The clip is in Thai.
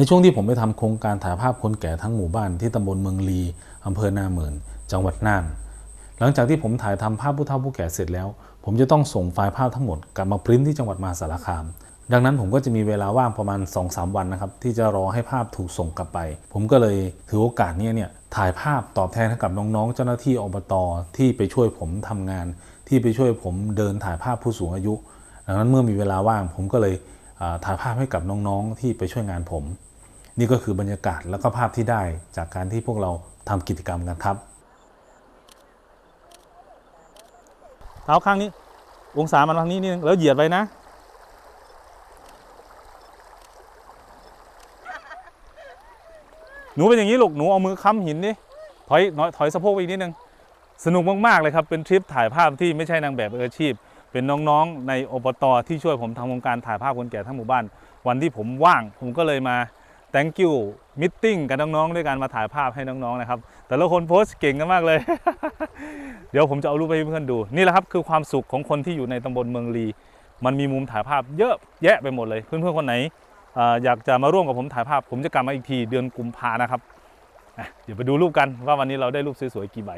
ในช่วงที่ผมไปทำโครงการถ่ายภาพคนแก่ทั้งหมู่บ้านที่ตำบลเมืองลีอำเภอนาเหมื่นจังหวัดน่าน หลังจากที่ผมถ่ายทำภาพผู้เฒ่าผู้แก่เสร็จแล้ว ผมจะต้องส่งไฟล์ภาพทั้งหมดกลับมาพริ้นที่จังหวัดมหาสารคาม ดังนั้นผมก็จะมีเวลาว่างประมาณ 2-3 วันนะครับที่จะรอให้ภาพถูกส่งกลับไป ผมก็เลยถือโอกาสนี้เนี่ยถ่ายภาพตอบแทนให้กับน้องๆ เจ้าหน้าที่อบตที่ไปช่วยผมทำงาน ที่ไปช่วยผมเดินถ่ายภาพผู้สูงอายุ ดังนั้นเมื่อมีเวลาว่างผมก็เลยถ่ายภาพให้กับน้องๆ ที่ไปช่วยงานผม นี่ก็คือบรรยากาศและก็ภาพที่ได้จากการที่พวกเราทำกิจกรรมกันครับเท้าข้างนี้ องศามันทางนี้นิดนึงแล้วเหยียดไว้นะ หนูเป็นอย่างนี้ลูกหนูเอามือค้ำหินดิถอยน้อยถอยสะโพกไปอีกนิดนึงสนุกมาก ๆ เลยครับ เป็นทริปถ่ายภาพที่ไม่ใช่นางแบบออาชีพ เป็นน้องๆ ในอบตที่ช่วยผมทำโครงการถ่ายภาพคนแก่ทั้งหมู่บ้าน วันที่ผมว่าง ผมก็เลยมา thank you meeting กับน้องๆด้วยการมาถ่ายภาพให้น้องๆนะครับ แต่ละคนโพสต์เก่งกันมากเลย เดี๋ยวผมจะเอารูปไปให้เพื่อนดู นี่แหละครับคือความสุขของคนที่อยู่ในตำบลเมืองลี มันมีมุมถ่ายภาพเยอะแยะไปหมดเลย เพื่อนๆคนไหนออยากจะมาร่วมกับผมถ่ายภาพ ผมจะกลับมาอีกทีเดือนกุมภานะครับเดี๋ยวไปดูรูปกันว่าวันนี้เราได้รูปสวยๆกี่ใบ